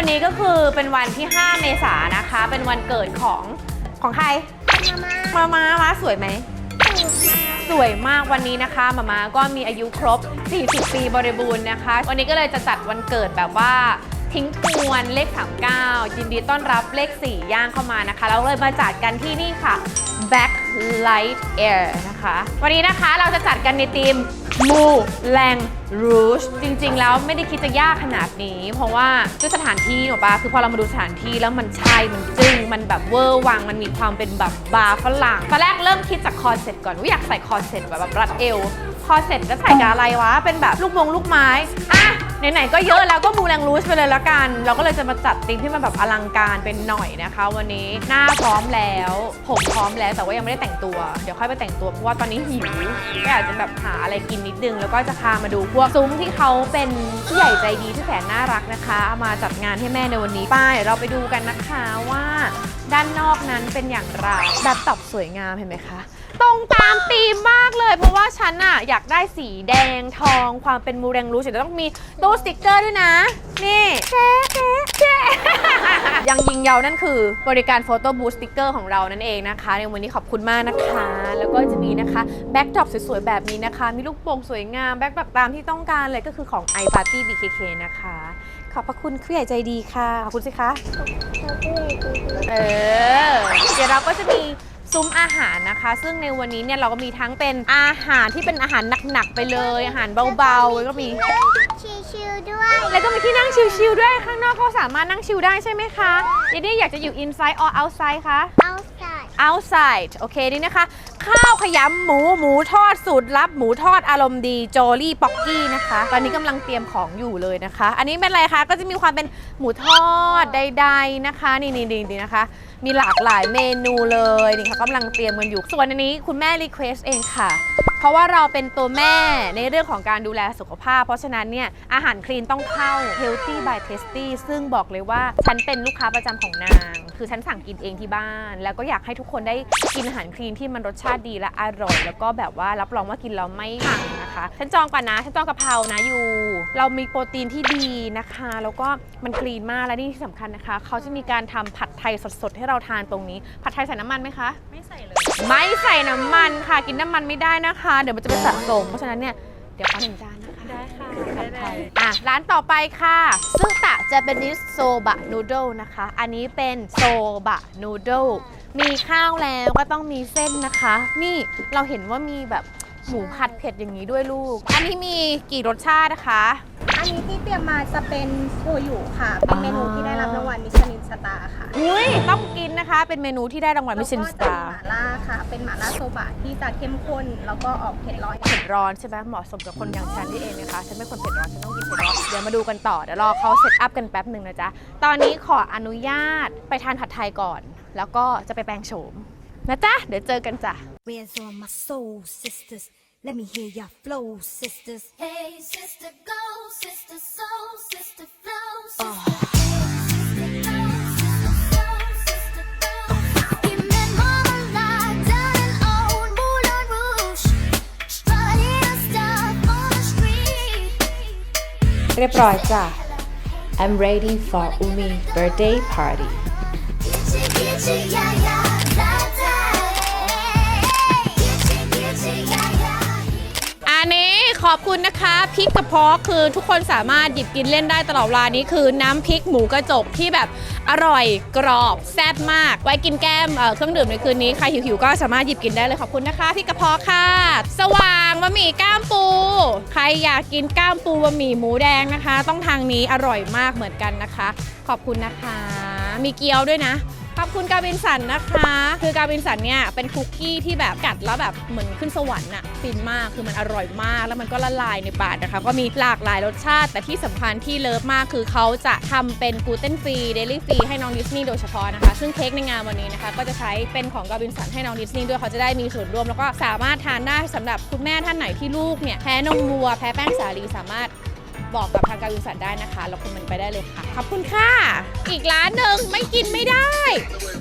วันนี้ก็คือเป็นวันที่ 5 เมษายนนะคะ เป็นวันเกิดของของใคร มามามามามาสวยไหมถูกมาสวยมากวันนี้นะคะมามาก็มีอายุครบ 40 ปีบริบูรณ์นะคะ วันนี้ก็เลยจะจัดวันเกิดแบบว่าทิ้งทวนเลข 39 ยินดีต้อนรับเลข 4 ย่างเข้ามานะคะเราเลยมาจัดกันที่นี่ค่ะ Back Light Air นะคะ วันนี้นะคะเราจะจัดกันในทีมมูแรง รูชจริงๆ แล้วไม่ได้คิดจะยากขนาดนี้ เพราะว่าด้วยสถานที่หนูปะคือพอเรามาดูสถานที่แล้วมันใช่มันจึ้งมันแบบเวอร์วังมันมีความเป็นแบบบาร์ฝรั่งตอนแรกเริ่มคิดจากคอร์เซ็ตก่อนว่าอยากใส่คอร์เซ็ตแบบรัดเอว คอร์เซ็ตก็ใส่กับอะไรวะเป็นแบบลูกมงลูกไม้อะ ไหนๆก็เยอะแล้วก็มูแรงรูชไปเลยละกัน เราก็เลยจะมาจัดธีมที่มันแบบอลังการเป็นหน่อยนะคะ วันนี้หน้าพร้อมแล้วผมพร้อมแล้วแต่ว่ายังไม่ได้แต่งตัว เดี๋ยวค่อยไปแต่งตัวเพราะว่าตอนนี้หิวก็อยากจะแบบหาอะไรกินนิดนึง แล้วก็จะพามาดูพวกซุ้มที่เขาเป็นผู้ใหญ่ใจดีที่แสนน่ารักนะคะเอามาจัดงานให้แม่ในวันนี้ไป้ายเราไปดูกันนะคะว่า ด้านนอกนั้นเป็นอย่างไรแบบตอบสวยงามเห็นไหมคะ ตรงตามธีมมากเลย เพราะว่าฉันอะอยากได้สีแดงทองความเป็นมูแรงรู้ฉันจะต้องมีตู้สติกเกอร์ด้วยนะ นี่เจ๊เจ๊เจ๊ยังยิงเยาวนั่นคือบริการโฟโต้บูสติกเกอร์ของเรานั่นเองนะคะ ในวันนี้ขอบคุณมากนะคะ แล้วก็จะมีนะคะแบ็กดรอปสวยๆ แบบนี้นะคะ มีลูกโป่งสวยงาม แบ็กแบบตามที่ต้องการเลยก็คือของ i Party BKK นะคะ ขอบพระคุณผู้ใหญ่ใจดีค่ะ ขอบคุณสิคะเขาก็เลยดูเออ เดี๋ยวเราก็จะมีซุ้มอาหารนะคะ ซึ่งในวันนี้เนี่ยเราก็มีทั้งเป็นอาหารที่เป็นอาหารหนักๆไปเลย อาหารเบาๆแล้วก็มี ชิวๆด้วยแล้วก็มีที่นั่งชิลๆด้วยข้างนอกก็สามารถนั่งชิลได้ใช่ไหมคะเดดดี้อยากจะอยู่ inside or outside คะ เอาใส่ outside โอเคนี่นะคะ ข้าวขยำหมูหมูทอดสูตรลับหมูทอดอารมณ์ดีโจลี่ป๊อกกี้นะคะ ตอนนี้กำลังเตรียมของอยู่เลยนะคะ อันนี้เป็นอะไรคะก็จะมีความเป็นหมูทอดใด ๆนะคะ นี่นี่นี่นะคะ มีหลากหลายเมนูเลยนี่เขากำลังเตรียมกันอยู่ส่วนอันนี้คุณแม่รีเควสเองค่ะเพราะว่าเราเป็นตัวแม่ในเรื่องของการดูแลสุขภาพ เพราะฉะนั้นเนี่ยอาหารคลีนต้องเข้า Healthy by Tasty ซึ่งบอกเลยว่าฉันเป็นลูกค้าประจำของนาง คือฉันสั่งกินเองที่บ้าน แล้วก็อยากให้ทุกคนได้กินอาหารคลีนที่มันรสชาติดีและอร่อย แล้วก็แบบว่ารับรองว่ากินแล้วไม่พังนะคะ ฉันจองก่อนนะฉันจองกะเพรานะอยู่ เรามีโปรตีนที่ดีนะคะ แล้วก็มันคลีนมากและนี่ที่สำคัญนะคะ เขาจะมีการทำผัดไทยสดๆ ให้เราทานตรงนี้ ผัดไทยใส่น้ำมันไหมคะ ไม่ใส่เลย ไม่ใส่น้ำมันค่ะ กินน้ำมันไม่ได้นะคะ เดี๋ยวมันจะไปสะสมเพราะฉะนั้นเนี่ยเดี๋ยวเอาหนึ่งจานนะ ค่ะผัดไทยอะร้านต่อไปค่ะซึ่งตะจะเป็นนิสโซบะนูโดนะคะ อันนี้เป็นโซบะนูโดมีข้าวแล้วก็ต้องมีเส้นนะคะ นี่เราเห็นว่ามีแบบหมูผัดเผ็ดอย่างนี้ด้วยลูก อันนี้มีกี่รสชาตินะคะ อันนี้ที่เตรียมมาจะเป็นโชยุค่ะ เป็นเมนูที่ได้รับรางวัลมิชลินสตาร์ค่ะอุ้ยต้องกินนะคะ เป็นเมนูที่ได้รางวัลมิชลินสตาร์แล้วก็จะมีหม่าล่าค่ะ เป็นหม่าล่าโซบะที่จะเข้มข้น แล้วก็ออกเผ็ดร้อนเผ็ดร้อนใช่ไหมเหมาะสมกับคนอย่างฉันที่เองนะคะ ฉันเป็นคนเผ็ดร้อนฉันต้องกินเผ็ดร้อนเดี๋ยวมาดูกันต่อเดี๋ยวรอเขาเซตอัพกันแป๊บหนึ่งนะจ๊ะตอนนี้ขออนุญาตไปทานผัดไทยก่อน แล้วก็จะไปแปลงโฉมนะจ๊ะเดี๋ยวเจอกันจ้ะ Where's all my soul sisters? Let me hear your flow, sisters. Hey, sister, go, sister, soul, sister, flow, sister. Sister, go, sister, soul, sister, go. Oh, you ขอบคุณนะคะพริกกระเพาะคือทุกคนสามารถหยิบกินเล่นได้ตลอดเวลานี้คือน้ำพริกหมูกระจกที่แบบอร่อยกรอบแซ่บมาก ไว้กินแก้มเเครื่องดื่มในคืนนี้ใครหิวๆก็สามารถหยิบกินได้เลยขอบคุณนะคะพริกกระเพาะค่ะ สว่างบะหมี่ก้ามปู ใครอยากกินก้ามปูบะหมี่หมูแดงนะคะ ต้องทางนี้อร่อยมากเหมือนกันนะคะ ขอบคุณนะคะ มีเกี๊ยวด้วยนะ ขอบคุณกาบินสันนะคะ คือกาบินสันเนี่ยเป็นคุกกี้ที่แบบกัดแล้วแบบเหมือนขึ้นสวรรค์อะฟินมากคือมันอร่อยมาก แล้วมันก็ละลายในปากนะคะ ก็มีหลากหลายรสชาติ แต่ที่สำคัญที่เลิฟมากคือเขาจะทำเป็นกลูเตนฟรีเดลี่ฟรีให้น้องดิสนีย์โดยเฉพาะนะคะ ซึ่งเค้กในงานวันนี้นะคะ ก็จะใช้เป็นของกาบินสันให้น้องดิสนีย์ด้วยเขาจะได้มีส่วนร่วมแล้วก็สามารถทานได้สำหรับคุณแม่ท่านไหนที่ลูกเนี่ยแพ้นมวัวแพ้แป้งสาลีสามารถ บอกกับทางการวิสันได้นะคะแล้วคอมเมนไปได้เลยค่ะ ขอบคุณค่ะ อีกร้านหนึ่งไม่กินไม่ได้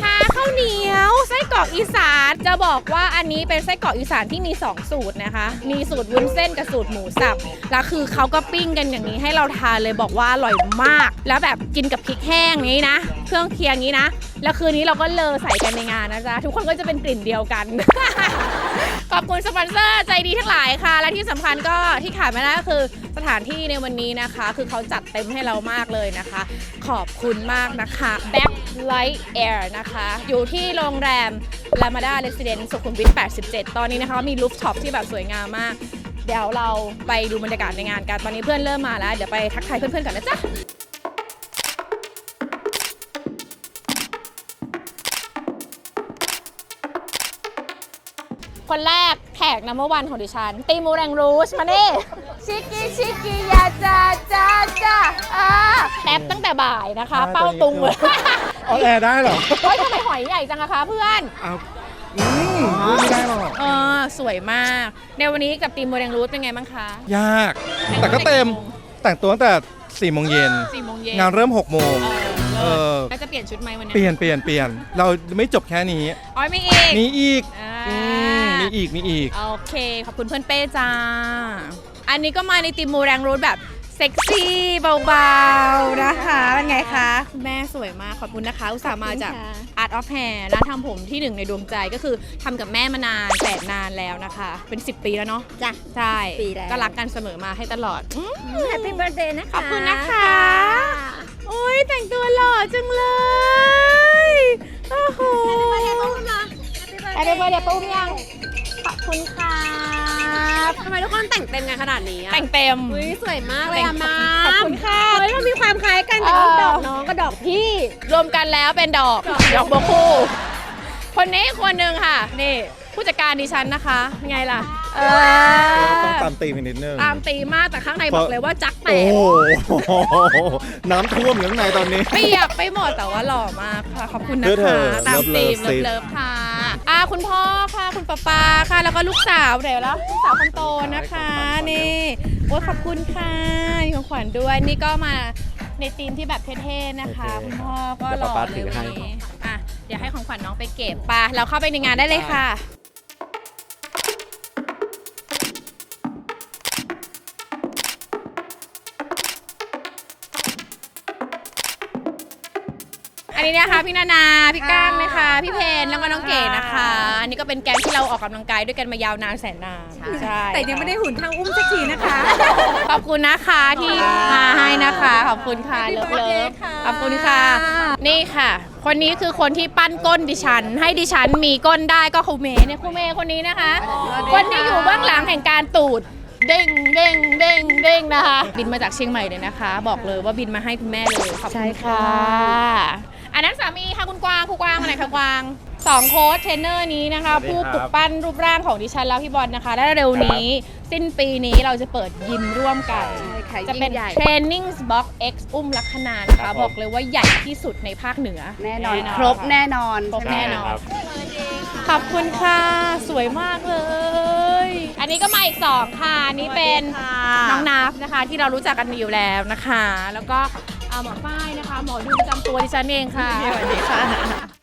พาข้าวเหนียวไส้กรอกอีสานจะบอกว่าอันนี้เป็นไส้กรอกอีสานที่มี 2 สูตรนะคะ มีสูตรวุ้นเส้นกับสูตรหมูสับแล้วคือเขาก็ปิ้งกันอย่างนี้ให้เราทานเลยบอกว่าอร่อยมาก แล้วแบบกินกับพริกแห้งนี้นะ เครื่องเคียงนี้นะ แล้วคืนนี้เราก็เลอใส่กันในงานนะจ๊ะทุกคนก็จะเป็นกลิ่นเดียวกัน ขอบคุณสปอนเซอร์ใจดีทั้งหลายค่ะ และที่สำคัญก็ที่ขาดไม่ได้ก็คือสถานที่ในวันนี้นะคะ คือเขาจัดเต็มให้เรามากเลยนะคะ ขอบคุณมากนะคะ Backlight Air นะคะ อยู่ที่โรงแรม Lamada Residence สุขุมวิท 87 ตอนนี้นะคะมีรูฟท็อปที่แบบสวยงามมาก เดี๋ยวเราไปดูบรรยากาศในงานกัน ตอนนี้เพื่อนเริ่มมาแล้ว เดี๋ยวไปทักทายเพื่อนๆกันนะจ๊ะ คนแรกแขกนัมเบอร์วันของดิฉัน ตีมูแรงรูชมาเน่ชิกกี้ชิกกี้ยาจ้าจ้าจ้าอ่าแป๊บตั้งแต่บ่ายนะคะ เป้าตุงเลยออนแอร์ได้เหรอเฮ้ยทำไมหอยใหญ่จังอะคะเพื่อนเอาอืมพูดไม่ได้หรอกเออสวยมาก ในวันนี้กับตีมูแรงรูชเป็นไงบ้างคะ ยาก แต่ก็เต็มแต่งตัวตั้งแต่4ี่โมงเย็นสี่โมงเย็น งานเริ่ม6กโมงเอเอออแล้วจะเปลี่ยนชุดไหมวันนี้เปลี่ยนเปลี่ยนเปลี่ยนเราไม่จบแค่นี้ อ๋อไม่อีกมีอีก อ่าอืม มีอีกมีอีก โอเค ขอบคุณเพื่อนเป้จ้า อันนี้ก็มาในตีมูแรงรูทแบบเซ็กซี่เบาๆนะคะเป็นไงคะคุณแม่สวยมากขอบคุณนะคะ อุตส่าห์มาจาก Art of Hair ร้านทำผมที่หนึ่งในดวงใจก็คือทำกับแม่มานานแสนนานแล้วนะคะ เป็น 10 ปีแล้วเนาะจ้ะใช่ปีแล้ว ก็รักกันเสมอมาให้ตลอดอืมแฮปปี้เบิร์ดเดย์นะคะขอบคุณนะคะโอ้ยแต่งตัวหล่อจังเลยโอ้โห แฮปปี้เบิร์ดเดย์ปุ้มยังขอบ คุณค่ะทำไมทุกคนแต่งเต็มกันขนาดนี้แต่งเต็ม อุ้ยสวยมากเลยอะมาขอบคุณค่ะเฮ้ยมันมีความคล้ายกันแต่ดอกน้องกับดอกพี่ รวมกันแล้วเป็นดอก ดอกบัวคู่ คนนี้คนหนึ่งค่ะ นี่ ผู้จัดการดิฉันนะคะ ไงล่ะ เออต้องตามตีมอีกนิดนึง ตามตีมากแต่ข้างในบอกเลยว่าจักแตโอ้กโหน้ำท่วมอยู่ข้างในตอนนี้ เปียกไปหมดแต่ว่าหล่อมากค่ะขอบคุณนะเพื่อเธคะอตามตีมเลิฟๆเลิฟๆค่ะอ่าคุณพ่อค่ะคุณป้าปาค่ะ แล้วก็ลูกสาวเดี๋ยวแล้วลูกสาวคนโตนะคะนี่โอ้ยขอบคุณค่ะมีของขวัญด้วยนี่ก็มาในธีมที่แบบเท่ๆนะคะคุณพ่อก็หล่อเลยวันนี้อะเดี๋ยวให้ของขวัญน้องไปเก็บไปะเราเข้าไปในงานได้เลยค่ะ นนี้นะคะพี่นานา พี่ก้างนะคะ พี่เพนแล้วก็น้องเก๋นะคะ อันนี้ก็เป็นแก๊งที่เราออกกำลังกายด้วยกันมายาวนานแสนนานใช่แต่ยังไม่ได้หุ่นทางอุ้มสักทีนะคะ ขอบคุณนะคะที่มาให้นะคะ ขอบคุณค่ะ Happy เลิฟ birthday เลิฟค่ะขอบคุณค่ะ นี่ค่ะ คนนี้คือคนที่ปั้นก้นดิฉัน ให้ดิฉันมีก้นได้ก็ครูเมย์เนี่ยครูเมย์คนนี้นะคะ คนที่อยู่เบื้องหลังแห่งการตูดเด้งเด้งเด้งเด้งนะคะ บินมาจากเชียงใหม่เลยนะคะ บอกเลยว่าบินมาให้คุณแม่เลยขอบคุณค่ะ อันนั้นสามีค่ะคุณกวางคุณกวางมาไหนคะกวางสองโค้ชเทรนเนอร์นี้นะคะผู้ปลุกปั้นรูปร่างของดิฉันแล้วพี่บอลนะคะ และเร็วนี้ สิ้นปีนี้เราจะเปิดยิมร่วมกันจะเป็น Training Box X อุ้มลักษณานะคะบอกเลยว่าใหญ่ที่สุดในภาคเหนือ แน่นอน ครบแน่นอนครบ ใช่ไหมแน่นอนขอบคุณค่ะ สวยมากเลย อันนี้ก็มาอีกสองค่ะอันนี้เป็นน้องนับนะคะ ที่เรารู้จักกันอยู่แล้วนะคะ แล้วก็ อ่าหมอฝ้ายนะคะ หมอดูประจำตัวดิฉันเองค่ะ สวัสดีค่ะ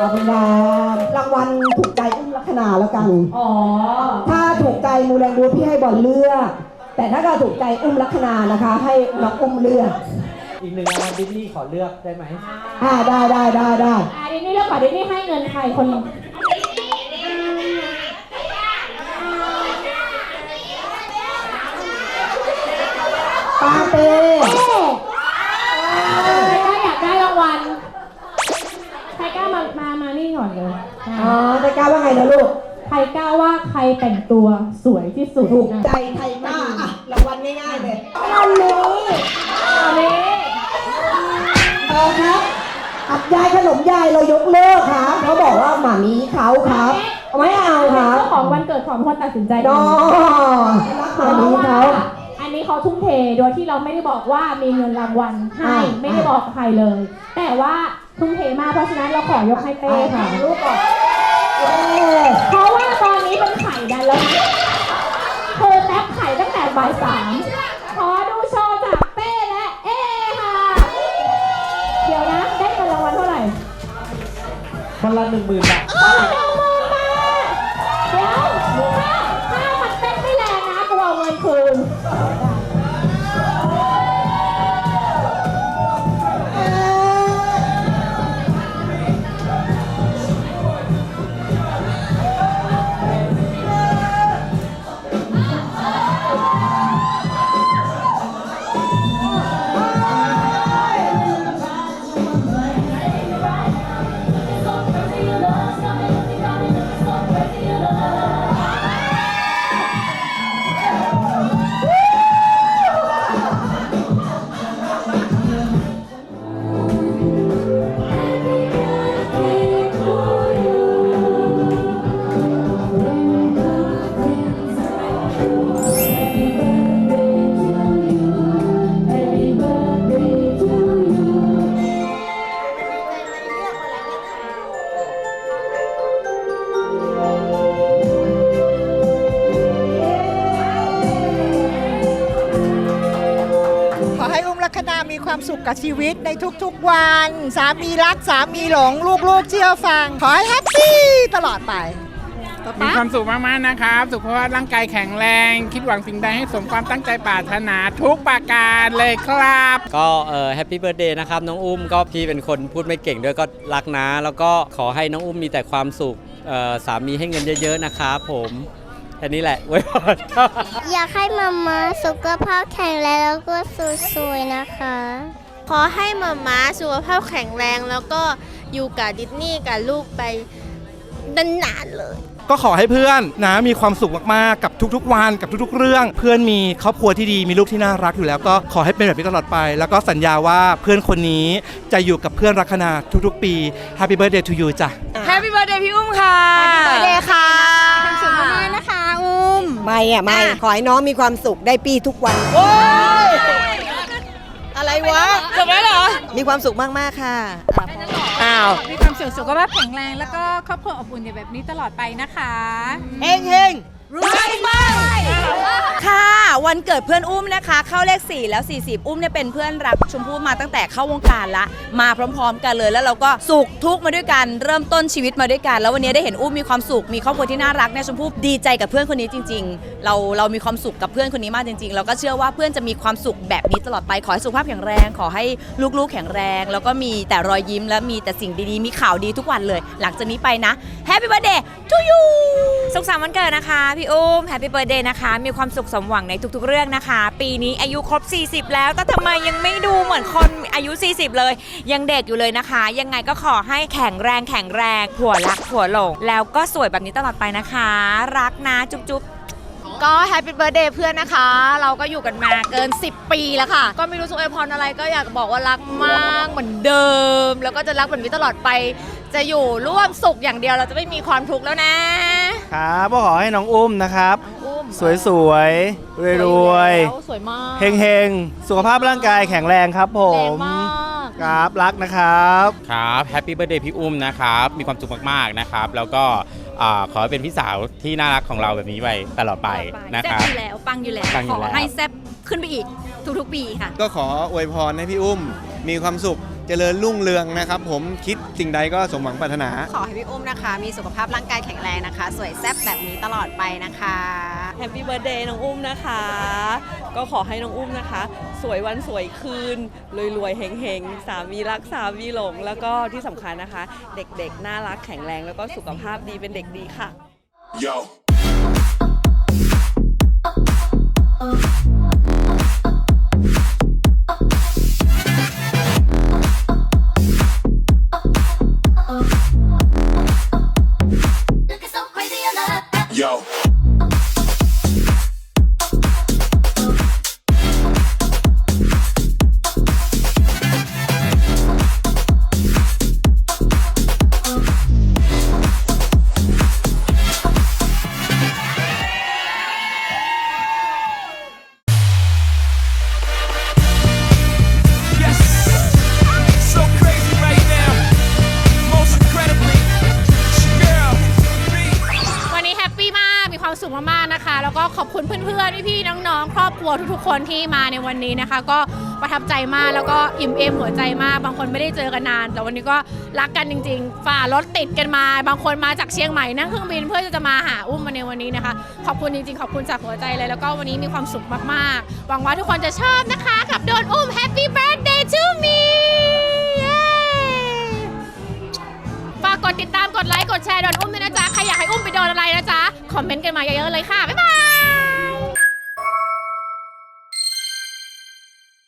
ขอบคุณครับรางวัลถูกใจอุ้มลักษณาแล้วกัน อ๋อ ถ้าถูกใจมูแรงบูพี่ให้บอลเลือก แต่ถ้าเราถูกใจอุ้มลักษณานะคะ ให้น้องอุ้มเลือกอีกหนึ่งรางวัลดิสนีย์ขอเลือกได้ไหมอ่าได้ได้ได้ได้อ่าดิสนีย์เลือกก่อนดิสนีย์ให้เงินใครคนหนึ่งปาเต้ นะลูก ใครกล้าว่าใครแต่งตัวสวยที่สุดถูกนะใจไทยมากอะรางวัลง่ายๆเลยอันนี้อันนี้เออครับอับยายขนมยายเรายกเลิกครับเขาบอกว่าหมามีเขาครับไม่เอาครับเจ้าของวันเกิดของคนตัดสินใจนอเพหมาราะมีว่าเขา อันนี้เขาทุ่มเทโดยที่เราไม่ได้บอกว่ามีเงินรางวัลให้อ่า ไม่ได้บอกใครเลย แต่ว่าทุ่มเทมากเพราะฉะนั้นเราขอยกให้เต้ค่ะ ลูกก่อน เย้เพราะว่าตอนนี้เป็นไข่ดันแล้วนะคือแทบไข่ตั้งแต่บ่ายสามขอดูโชว์จากเป้และเอค่ะ เดี๋ยวนะ ได้เงินรางวัลเท่าไหร่ คนละหนึ่งหมื่นบาท ขกับชีวิตในทุกๆวัน สามีรักสามีหลงลูกๆเชื่อฟัง ขอให้แฮปปี้ตลอดไปป๊ามีป๊าความสุขมากๆนะครับ สุขภาพร่างกายแข็งแรง คิดหวังสิ่งใดให้สมความตั้งใจปรารถนาทุกประการเลยครับ ก็เอ่อแฮปปี้เบิร์ดเดย์นะครับน้องอุ้มก็พี่เป็นคนพูดไม่เก่งด้วยก็รักนะ แล้วก็ขอให้น้องอุ้มมีแต่ความสุขเอ่อสามีให้เงินเยอะๆนะครับผมแค่นี้แหละไว้พรอยากให้มามาสุขภาพแข็งแรงแล้วก็สวยๆนะคะ ขอให้มาม้าสุขภาพแข็งแรง แล้วก็อยู่กับดิสนีย์กับลูกไปนานๆเลย ก็ขอให้เพื่อนนะมีความสุขมากๆกับทุกๆ วันกับทุกๆ เรื่อง เพื่อนมีครอบครัวที่ดีมีลูกที่น่ารักอยู่แล้ว ก็ขอให้เป็นแบบนี้ตลอดไป แล้วก็สัญญาว่าเพื่อนคนนี้จะอยู่กับเพื่อนรักขนาทุกๆ ปี Happy Birthday to you จ้ะ Happy birthday พี่อุ้มค่ะ Happy birthday ค่ะความสุขมากๆนะคะ อุ้ม ไม่อะไม่ขอให้น้องมีความสุขได้ปีทุกวันอะไร วะจบแล้วเหรอ มีความสุขมากๆค่ะอ้าว มีความสุขสุขภาพแข็งแรง แล้วก็ครอบครัวอบอุ่นแบบนี้ตลอดไปนะคะ เฮงเฮง ค่ะ วันเกิดเพื่อนอุ้มนะคะ เข้าเลข 4 แล้ว 40 อุ้มเนี่ยเป็นเพื่อนรักชมพู่มาตั้งแต่เข้าวงการละ มาพร้อมๆ กันเลยแล้วเราก็สุขทุกข์มาด้วยกัน เริ่มต้นชีวิตมาด้วยกัน แล้ววันนี้ได้เห็นอุ้มมีความสุขมีครอบครัวที่น่ารักเนี่ยชมพู่ดีใจกับเพื่อนคนนี้จริง ๆ เราเรามีความสุขกับเพื่อนคนนี้มากจริงๆ เราก็เชื่อว่าเพื่อนจะมีความสุขแบบนี้ตลอดไปขอให้สุขภาพแข็งแรง ขอให้ลูกๆแข็งแรง แล้วก็มีแต่รอยยิ้มและมีแต่สิ่งดีๆมีข่าวดีทุกวันเลย หลังจากนี้ไปนะ Happy Birthday to you สุขสันต์วันเกิดนะคะ พี่อุ้ม Happy Birthday นะคะ มีความสุขสมหวังในทุกๆเรื่องนะคะ ปีนี้อายุครบ 40 แล้วแต่ทำไมยังไม่ดูเหมือนคนอายุ 40 เลย ยังเด็กอยู่เลยนะคะ ยังไงก็ขอให้แข็งแรงแข็งแรงผัวรักผัวหลง แล้วก็สวยแบบนี้ตลอดไปนะคะ รักนะจุ๊บๆก็แฮปปี้เบิร์ดเดย์เพื่อนนะคะ เราก็อยู่กันมาเกิน 10 ปีแล้วค่ะ ก็ไม่รู้จะอวยพรอะไรก็อยากบอกว่ารักมากเหมือนเดิม แล้วก็จะรักแบบนี้ตลอดไป จะอยู่ร่วมสุขอย่างเดียวเราจะไม่มีความทุกข์แล้วนะครับก็ขอให้น้องอุ้มนะครับ อุ้มสวยๆรวยแล้วสวยมากๆเฮงๆสุขภาพร่างกายแข็งแรงครับผแรงมมากครับรักนะครับ ครับแฮปปี้เบิร์ดเดย์พี่อุ้มนะครับ มีความสุขมากๆนะครับ แล้วก็อ่าขอให้เป็นพี่สาวที่น่ารักของเราแบบนี้ไปตลอดไปนะครับแซ่บอยู่แล้วปังอยู่แล้ว ปังอยู่แล้วขอให้แซ่บขึ้นไปอีกทุกๆปีค่ะ ก็ขออวยพรให้พี่อุ้มมีความสุข เจริญรุ่งเรืองนะครับผมคิดสิ่งใดก็สมหวังปรารถนา ขอให้พี่อุ้มนะคะ มีสุขภาพร่างกายแข็งแรงนะคะ สวยแซ่บแบบนี้ตลอดไปนะคะแฮปปี้เบิร์ดเดย์น้องอุ้มนะคะ ก็ขอให้น้องอุ้มนะคะ สวยวันสวยคืน รวยๆเฮงๆ สามีรักสามีหลง แล้วก็ที่สำคัญนะคะ เด็กๆ น่ารักแข็งแรง แล้วก็สุขภาพดีเป็นเด็กดีค่ะ Yo. Yo. ที่มาในวันนี้นะคะ ก็ประทับใจมากแล้วก็อิ่มเอมหัวใจมาก บางคนไม่ได้เจอกันนาน แต่วันนี้ก็รักกันจริง ๆ ฝ่ารถติดกันมา บางคนมาจากเชียงใหม่นั่งเครื่องบินเพื่อจะมาหาอุ้มมาในวันนี้นะคะ ขอบคุณจริงๆ ขอบคุณจากหัวใจเลย แล้วก็วันนี้มีความสุขมากๆ หวังว่าทุกคนจะชอบนะคะ กับโดนอุ้ม Happy Birthday to me ฝากกดติดตามกดไลค์กดแชร์โดนอุ้มด้วยนะจ๊ะใครอยากให้อุ้มไปโดนอะไรนะจ๊ะคอมเมนต์กันมาเยอะๆเลยค่ะบ๊ายบาย